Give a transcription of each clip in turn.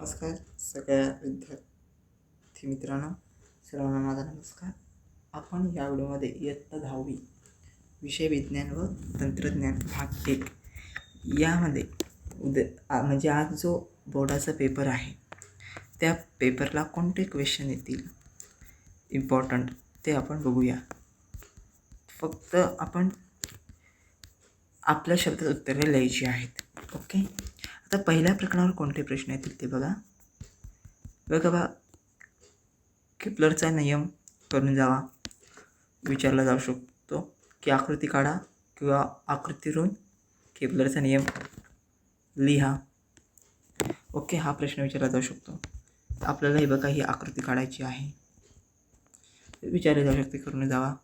नमस्कार सगळ्या विद्यार्थी मित्रांनो सर्वांना माझा नमस्कार. आपण या व्हिडिओमध्ये इयत्ता दहावी विषय विज्ञान व तंत्रज्ञान भाग एक यामध्ये उद्या आ- म्हणजे आज जो बोर्डाचा पेपर आहे त्या पेपरला कोणते क्वेश्चन येतील? इम्पॉर्टंट ते आपण बघूया. फक्त आपण आपल्या शब्दात उत्तरे लिहायची आहेत. ओके आता पहिल्या प्रकरणावर कोणते प्रश्न येतील ते बघा. बघा बा किपलरचा नियम करून जावा. विचारला जाऊ शकतो की आकृती काढा किंवा आकृतीवरून केपलरचा नियम लिहा. ओके हा प्रश्न विचारला जाऊ शकतो. आपल्याला हे बघा ही आकृती काढायची आहे. विचारले जाऊ शकते करून जावा.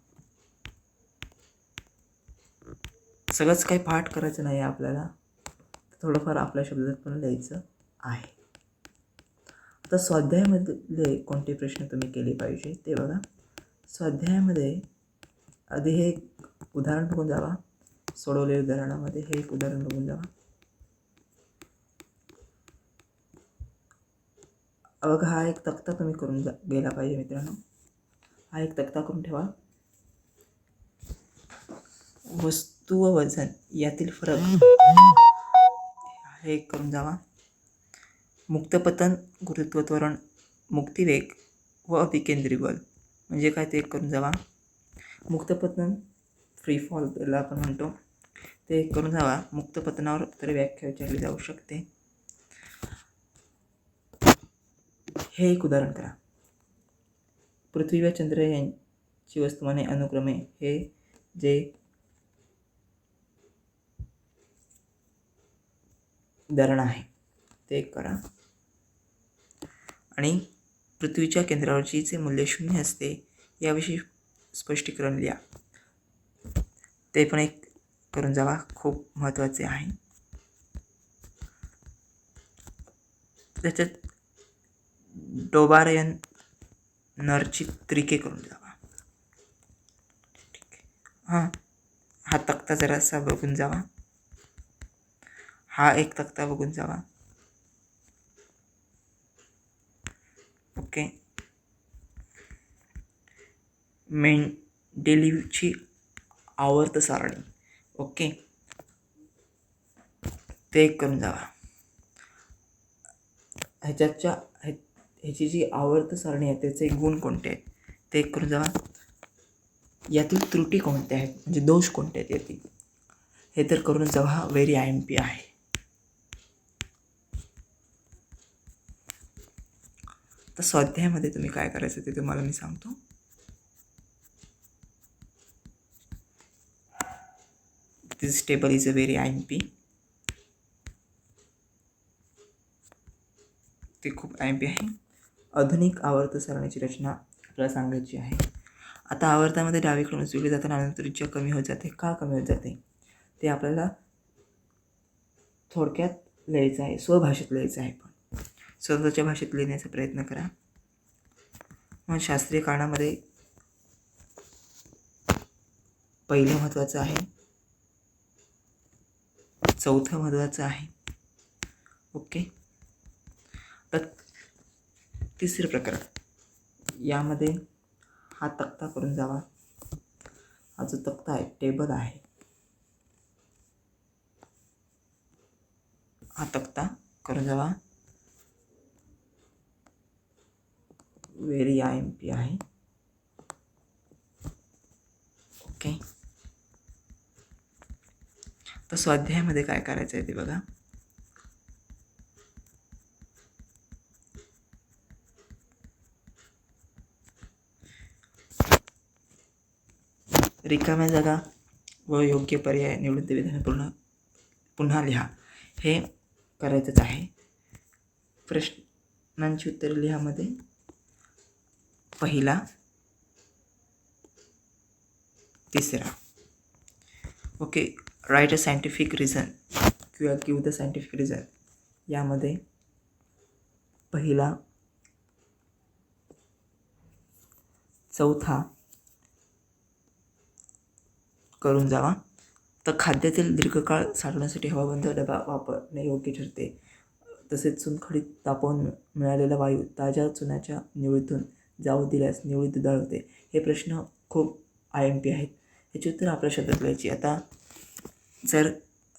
सगळंच काही पाठ करायचं नाही आहे आपल्याला. थोडंफार आपल्या शब्दात पण लिहायचं आहे. आता स्वाध्यायामधले कोणते प्रश्न तुम्ही केले पाहिजे ते बघा. स्वाध्यायामध्ये आधी हे एक उदाहरण बघून जावा. सोडवलेल्या उदाहरणामध्ये हे एक उदाहरण बघून जावा. बघा हा एक तक्ता तुम्ही करून जा गेला पाहिजे मित्रांनो. हा एक तक्ता करून ठेवा. वस्तू व वजन यातील फरक. हे एक करून जावा. मुक्तपतन गुरुत्व त्वरण मुक्तिवेग व अभिकेंद्री बल म्हणजे काय ते एक करून जावा. मुक्तपतन फ्री फॉल त्याला आपण म्हणतो. ते एक करून जावा. मुक्तपतनावर तर व्याख्या विचारली जाऊ शकते. हे एक उदाहरण करा. पृथ्वी व चंद्र यांची वस्तुमाने अनुक्रमे हे जे धरण आहे. ते एक करा. आणि पृथ्वीच्या केंद्रावरची जे मूल्य शून्य असते याविषयी स्पष्टीकरण लिहा. ते पण एक करून जावा. खूप महत्त्वाचे आहे. त्याच्यात डोबारयन नरची त्रिके करून जावा. ठीक आहे. हां. हा तक्ता जरासा बघून जावा. हा एक तक्ता बघून जावा. ओके. मेंडेलिव्हची आवर्त सारणी. ओके. ते एक करून जावा. ह्याच्याच्या ह्या- ह्याची जी आवर्त सारणी आहे त्याचे गुण कोणते आहेत? ते एक करून जावा. यातील त्रुटी कोणत्या आहेत? म्हणजे दोष कोणते आहेत यातील? हे तर करून जावा. हा व्हेरी आय एम पी आहे. तर स्वाध्यायामध्ये तुम्ही काय करायचं ते तुम्हाला मी सांगतो. This table is a very I M P ते खूप आय एम पी आहे. आधुनिक आवर्त सारणीची रचना आपल्याला सांगायची आहे. आता आवर्तामध्ये डावीकडून उजवीकडे जाताना आणि त्रिज्या कमी होत जाते. का कमी होत जाते? ते आपल्याला थोडक्यात लिहायचं आहे. स्वभाषेत लिहायचं आहे. पण स्वतःच्या भाषेत लिहिण्याचा प्रयत्न करा. मग शास्त्रीय काळामध्ये पहिलं महत्त्वाचं आहे. चौथं महत्त्वाचं आहे. ओके? तर तिसरं प्रकरण. यामध्ये हा तक्ता करून जावा. हा जो तक्ता आहे टेबल आहे. हा तक्ता करून जावा. आहे ओके तर स्वाध्यायामध्ये काय करायचं आहे ते बघा. रिकाम्या जागा व योग्य पर्याय निवडून ते विधान पूर्ण, पुन्हा लिहा. हे करायचंच आहे. प्रश्नांची उत्तरे लिहामध्ये. पहिला तिसरा. Okay right a scientific reason किंवा गिव द सायंटिफिक रिझन यामध्ये पहिला चौथा करून जावा. तर खाद्यातील दीर्घकाळ साठवण्यासाठी हवाबंद डबा वापरणे योग्य ठरते. तसेच चुनखडीत तापवून मिळालेला वायू ताज्या चुन्याच्या निवळीतून जाऊ दिल्यास निवळी दुधाळ होते हे प्रश्न खूप आय एम पी आहेत. याची उत्तर आपल्या शब्दात लिहायची आता जर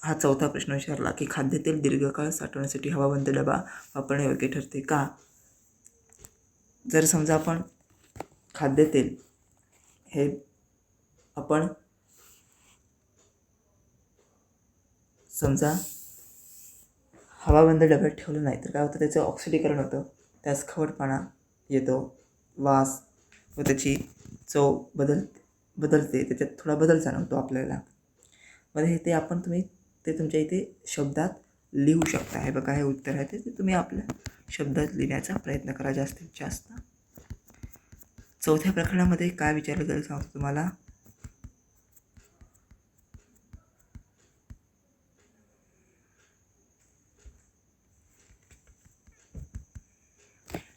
हा चौथा प्रश्न विचारला की खाद्यतेल दीर्घकाळ साठवण्यासाठी हवाबंद डबा वापरणे योग्य ठरते का? जर समजा आपण खाद्यतेल हे आपण समजा हवाबंद डब्यात ठेवलं नाही तर काय होतं? त्याचं ऑक्सिडीकरण होतं. त्यास खवटपणा येतो. वास व त्याची चव बदल बदलते. त्याच्यात थोडा बदल जाणवतो आपल्याला. मग हे ते आपण तुम्ही ते तुमच्या इथे शब्दात लिहू शकता. हे बघा हे उत्तर आहे ते. तुम्ही आपल्या शब्दात लिहिण्याचा प्रयत्न करा जास्तीत जास्त. चौथ्या प्रकरणामध्ये काय विचारलं जाईल सांगतो तुम्हाला.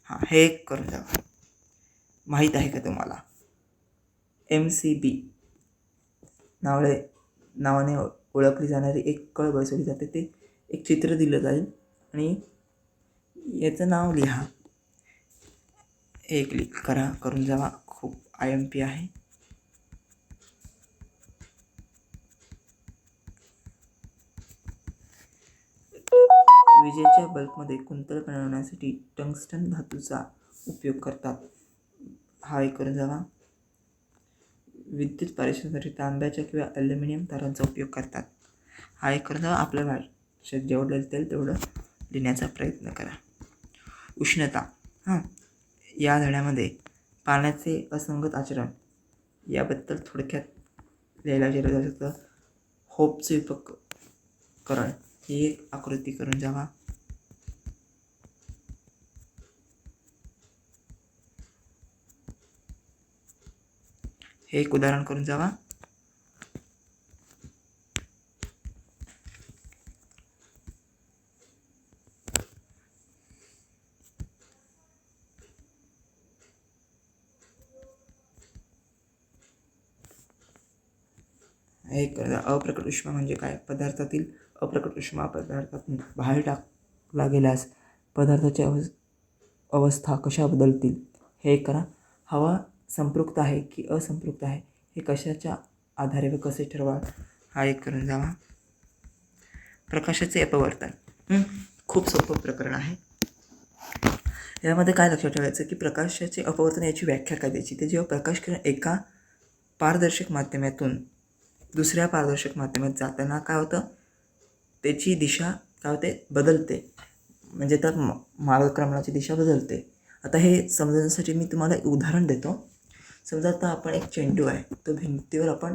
हां हे एक करून जावा माहीत आहे का तुम्हाला? एम सी बी नावळे नावाने ओळखली जाणारी एक कळ बसवली जाते. ते एक चित्र दिलं जाईल. आणि याचं नाव लिहा. हे क्लिक करा. करून जावा. खूप आय एम पी आहे. विजेच्या बल्बमध्ये कुंतल बनवण्यासाठी टंगस्टन धातूचा उपयोग करतात. हा एक करून जावा. विद्युत पारेषणासाठी तांब्याच्या किंवा ॲल्युमिनियम तारांचा उपयोग करतात. हा एक करून जावा आपल्या भाषेत जेवढं लिहिता तेवढं लिहिण्याचा प्रयत्न करा. उष्णता. हां. या धड्यामध्ये पाण्याचे असंगत आचरण याबद्दल थोडक्यात लिहायला विचारलं जाऊ शकतं. होपचे उपकरण ही एक आकृती करून जावा. हे एक उदाहरण करून जावा. हे एक अप्रकट उष्मा म्हणजे काय? पदार्थातील अप्रकट उष्मा पदार्थातून बाहेर टाकला गेल्यास पदार्थाची अव अवस्था कशा बदलतील? हे करा. हवा संपृक्त आहे की असंपृक्त आहे हे कशाच्या आधारे व कसे ठरवा हा एक करून जावा. प्रकाशाचे अपवर्तन. खूप सोपं प्रकरण आहे. यामध्ये काय लक्षात ठेवायचं की प्रकाशाचे अपवर्तन याची व्याख्या काय द्यायची? ते जेव्हा प्रकाश किरण एका पारदर्शक माध्यमातून दुसऱ्या पारदर्शक माध्यमात जाताना काय होतं? त्याची दिशा काय होते? बदलते. म्हणजे तर मार्गक्रमणाची दिशा बदलते. आता हे समजण्यासाठी मी तुम्हाला एक उदाहरण देतो. समजा आता आपण एक चेंडू आहे तो भिंतीवर आपण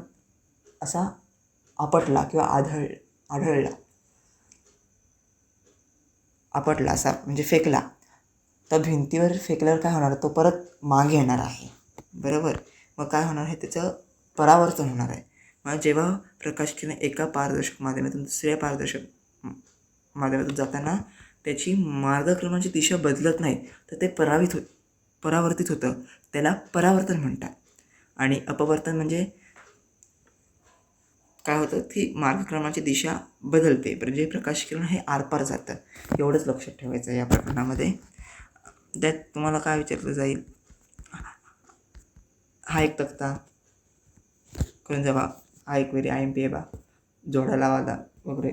असा आपटला किंवा आढळ आढळला. आपटला असा म्हणजे फेकला. तर भिंतीवर फेकल्यावर काय होणार? तो परत मागे येणार आहे. बरोबर? मग काय होणार आहे? त्याचं परावर्तन होणार आहे. मग जेव्हा प्रकाश किरण एका पारदर्शक माध्यमातून दुसऱ्या पारदर्शक माध्यमातून जाताना त्याची मार्गक्रमणाची दिशा बदलत नाही तर ते परावित हो परावर्तित होतं. त्याला परावर्तन म्हणतात. आणि अपवर्तन म्हणजे काय होतं की मार्गक्रमाची दिशा बदलते. म्हणजे प्रकाश किरण हे आरपार जातं. एवढंच लक्षात ठेवायचं आहे या प्रकरणामध्ये. त्यात तुम्हाला काय विचारलं जाईल? हा एक तक्ता. करून जेव्हा हा एक वेरी आय एम पी ए बा. जोडा लावाला वगैरे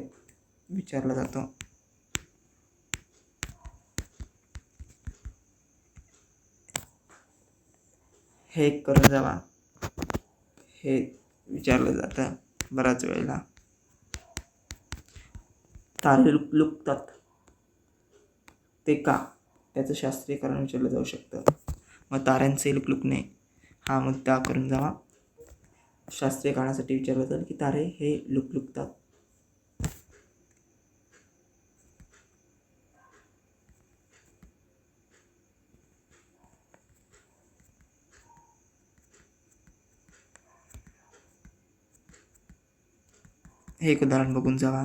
विचारला जातो. हे करून जावा. हे विचारलं जातं बऱ्याच वेळेला. तारे लुक लुकतात. ते का? त्याचं शास्त्रीय कारण विचारलं जाऊ शकतं. मग ताऱ्यांचे लुकलुकणे हा मुद्दा करून जावा. शास्त्रीय कारणासाठी विचारलं जाईल की तारे हे लुकलुकतात हे एक उदाहरण बघून जावा.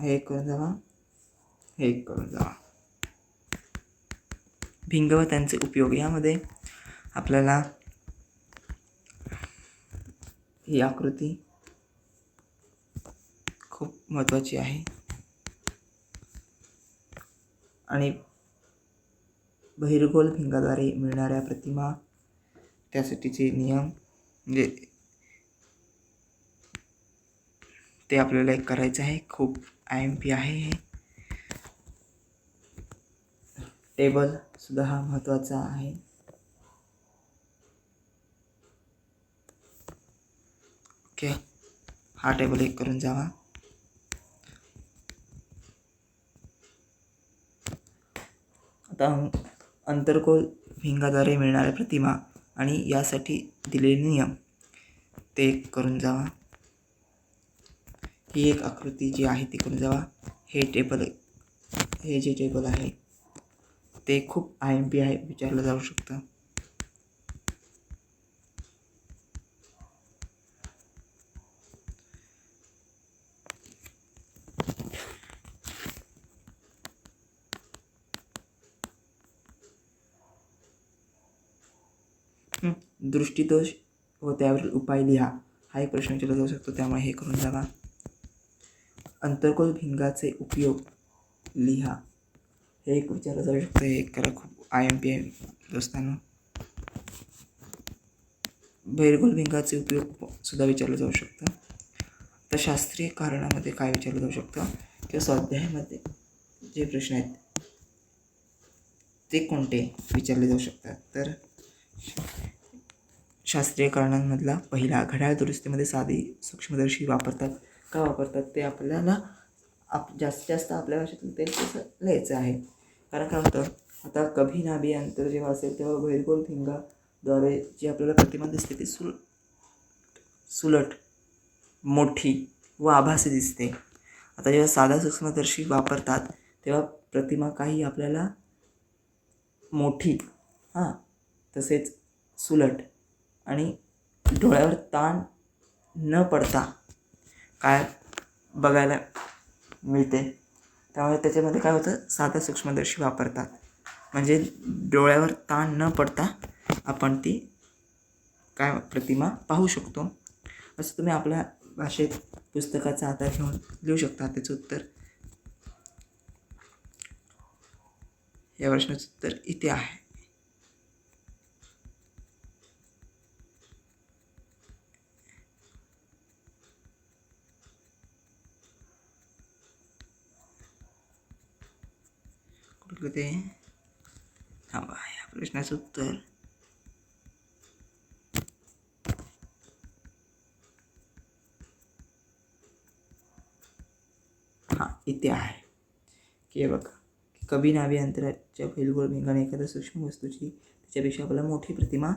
हे करून जावा. हे करून जावा. भिंग व त्यांचे उपयोग यामध्ये आपल्याला ही आकृती खूप महत्त्वाची आहे. आणि बहिर्गोल भिंगाद्वारे मिळणाऱ्या प्रतिमा त्यासाठीचे नियम म्हणजे ते आपल्याला एक करायचं आहे. खूप आय एम पी आहे हे. टेबल सुद्धा हा महत्त्वाचा आहे. ओके. हा टेबल एक करून जावा. आता अंतर्गोल भिंगाद्वारे मिळणाऱ्या प्रतिमा आणि यासाठी दिलेले नियम. ते करून जावा. ही एक आकृती जी आहे ती करून जावा. हे टेबल हे जे टेबल आहे ते खूप आय एम पी आहे विचारलं जाऊ शकतं हं, दृष्टीदोष व त्यावरील उपाय लिहा. हा एक प्रश्न विचारला जाऊ शकतो त्यामुळे हे करून जावा. अंतर्कोल भिंगाचे उपयोग लिहा. हे एक विचारलं जाऊ शकतं हे करा खूप आय एम पी एम दोस्तांना. बैरगोल भिंगाचे उपयोग सुद्धा विचारलं जाऊ शकतं. तर शास्त्रीय कारणामध्ये काय विचारलं जाऊ शकतं? किंवा स्वाध्यायामध्ये जे प्रश्न आहेत ते कोणते विचारले जाऊ शकतात? तर शास्त्रीय कारणांमधला पहिला घड्याळ दुरुस्तीमध्ये साधी सूक्ष्मदर्शी वापरतात. का वापरतात? ते आपल्याला आप जास्तीत जास्त आपल्या भाषेतून ते तसं लिहायचं आहे? कारण काय होतं? आता कभी नाभी अंतर जेव्हा असेल तेव्हा बहिर्गोल फिंगाद्वारे जी आपल्याला प्रतिमा दिसते ती सुल सुलट मोठी व आभासी दिसते. आता जेव्हा साधा सूक्ष्मदर्शी वापरतात तेव्हा प्रतिमा काही आपल्याला मोठी हां तसेच सुलट आणि डोळ्यावर ताण न पडता काय बघायला मिळते. त्यामुळे त्याच्यामध्ये काय होतं? साधा सूक्ष्मदर्शी वापरतात. म्हणजे डोळ्यावर ताण न पडता आपण ती काय प्रतिमा पाहू शकतो. असं तुम्ही आपल्या भाषेत पुस्तकाचा आधार घेऊन लिहू शकता. त्याचं उत्तर या प्रश्नाचं उत्तर इथे आहे. या प्रश्नाचं हां इथे आहे. की बघा कभी नाभी अंतराच्या फैलगोळ भिंगाने एखाद्या सूक्ष्म वस्तूची त्याच्यापेक्षा आपल्याला मोठी प्रतिमा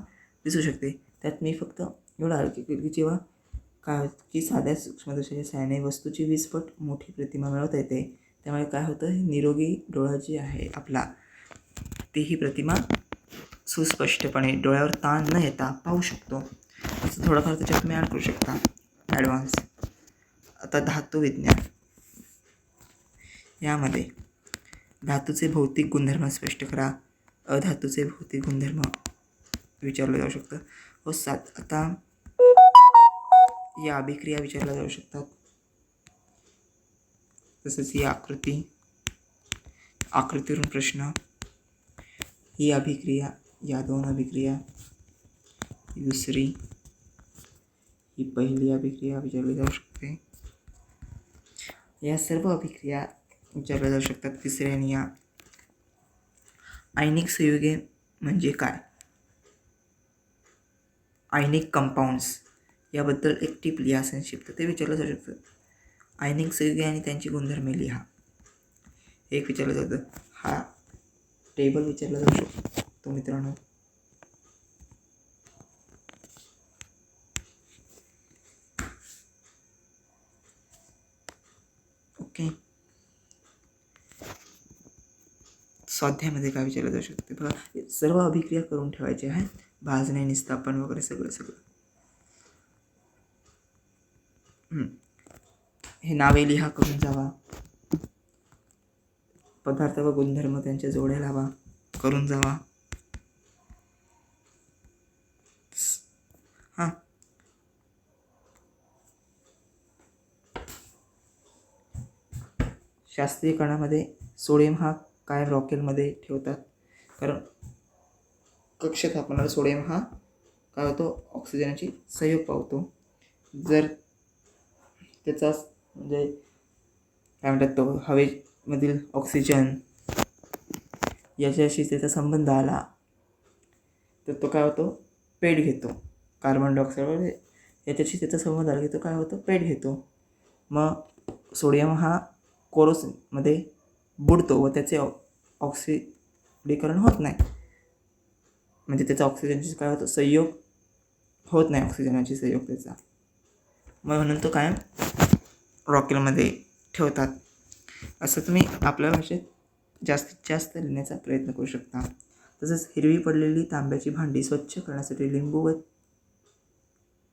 दिसू शकते. त्यात मी फक्त एवढा की जेव्हा काय की साध्या सूक्ष्मदर्शनाच्या सहाय्याने वस्तूची वीसपट मोठी प्रतिमा मिळवता येते. त्यामुळे काय होतं? निरोगी डोळा जी आहे आपला ती ही प्रतिमा सुस्पष्टपणे डोळ्यावर ताण न येता पाहू शकतो. असं थोडंफार त्याच्यात तुम्ही ॲड करू शकता. ॲडव्हान्स आता धातू विज्ञान. यामध्ये धातूचे भौतिक गुणधर्म स्पष्ट करा. अधातूचे भौतिक गुणधर्म विचारलं जाऊ शकतं. व सात. आता या अभिक्रिया विचारल्या जाऊ शकतात. तसंच ही आकृती. आकृतीवरून प्रश्न. ही अभिक्रिया या दोन अभिक्रिया. दुसरी. ही पहिली अभिक्रिया विचारली जाऊ शकते. या सर्व अभिक्रिया विचारल्या जाऊ शकतात. तिसऱ्या आणि या. आयनिक संयुगे म्हणजे काय? आयनिक कंपाऊंड्स याबद्दल एक टीप लिहा संक्षिप्त. ते विचारलं जाऊ शकतं. आयनिक संयुगे आणि त्यांची गुणधर्मे लिहा. एक विचारलं जातं. हा टेबल विचारला जाऊ शकतो. मित्रांनो. ओके. स्वाध्यायामध्ये काय विचारलं जाऊ शकते? बघा सर्व अभिक्रिया करून ठेवायचे आहेत. भाजणे निस्थापन वगैरे सगळं सगळं. हे नावे लिहा करून जावा. पदार्थ व गुणधर्म त्यांच्या जोड्या लावा. करून जावा. हां. शास्त्रीय कणामध्ये सोडियम हा काय रॉकेलमध्ये ठेवतात. कारण कक्ष आपणाला सोडियम हा काय होतो? ऑक्सिजनाची सहयोग पावतो. जर त्याचा म्हणजे काय म्हणतात तो? हवेमधील ऑक्सिजन याच्याशी त्याचा संबंध आला तर तो काय होतो? पेट घेतो. कार्बन डायऑक्साईड याच्याशी त्याचा संबंध आला की तो काय होतो? पेट घेतो. मग सोडियम हा कोरोसमध्ये बुडतो व त्याचे ऑ ऑक्सिडीकरण होत नाही. म्हणजे त्याचा ऑक्सिजनशी काय होतं? संयोग होत नाही ऑक्सिजनाची संयोग त्याचा. मग म्हणून तो कायम रॉकेलमध्ये ठेवतात. असं तुम्ही आपल्या भाषेत जास्तीत जास्त लिहिण्याचा प्रयत्न करू शकता. तसंच हिरवी पडलेली तांब्याची भांडी स्वच्छ करण्यासाठी लिंबू व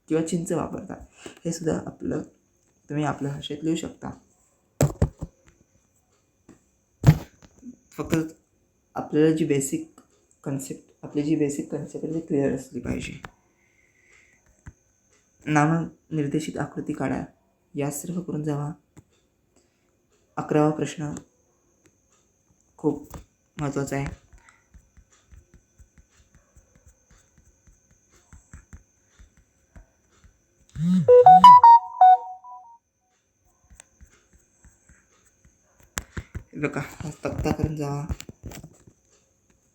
किंवा चिंच वापरतात. हे सुद्धा आपलं तुम्ही आपल्या भाषेत लिहू शकता. फक्त आपल्याला जी बेसिक कन्सेप्ट आपली जी बेसिक कन्सेप्ट आहे ती क्लिअर असली पाहिजे. नामनिर्देशित आकृती काढा. या सर्व करून जावा. अकरावा प्रश्न खूप महत्त्वाचा आहे. बघा, हा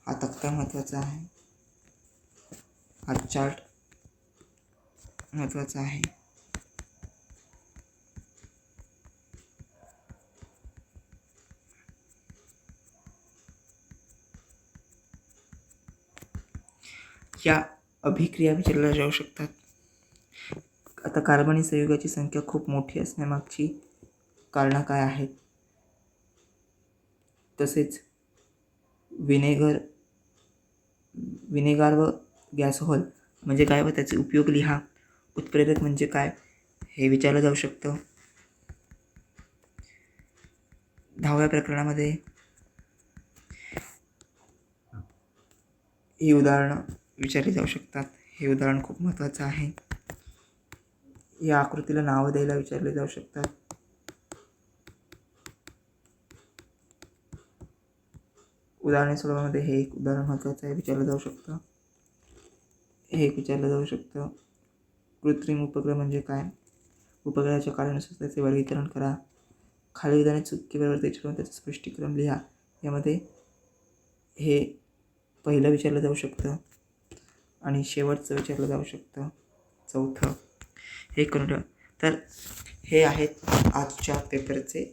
हा तक्ता महत्त्वाचा आहे. हा चार्ट महत्त्वाचा आहे. या अभिक्रिया विचारल्या जाऊ शकतात. आता कार्बनी संयुगाची संख्या खूप मोठी असण्यामागची कारणं काय आहेत? तसेच विनेगर विनेगार व गॅसहॉल म्हणजे काय व त्याचे उपयोग लिहा. उत्प्रेरक म्हणजे काय हे विचारलं जाऊ शकतं. दहाव्या प्रकरणामध्ये ही उदाहरणं विचारली जाऊ शकतात. हे उदाहरण खूप महत्त्वाचं आहे. या आकृतीला नावं द्यायला विचारले जाऊ शकतात. उदाहरणे स्वरूपामध्ये हे एक उदाहरण महत्त्वाचं आहे विचारलं जाऊ शकतं. हे एक विचारलं जाऊ शकतं. कृत्रिम उपग्रह म्हणजे काय? उपग्रहाच्या कार्यानुसार त्याचे वर्गीकरण करा. खाली उदाहरणे चुकीबरोबर ते ठरवून त्याचं स्पष्टीकरण लिहा. यामध्ये हे पहिलं विचारलं जाऊ शकतं आणि शेवटचं विचारलं जाऊ शकतं. चौथं. हे करून ठेवा. तर हे आहेत आजच्या पेपरचे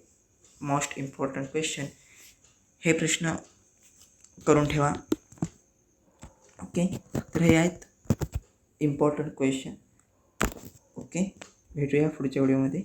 मोस्ट इम्पॉर्टंट क्वेश्चन हे प्रश्न करून ठेवा. ओके तर हे आहेत इम्पॉर्टंट क्वेश्चन ओके भेटूया पुढच्या व्हिडिओमध्ये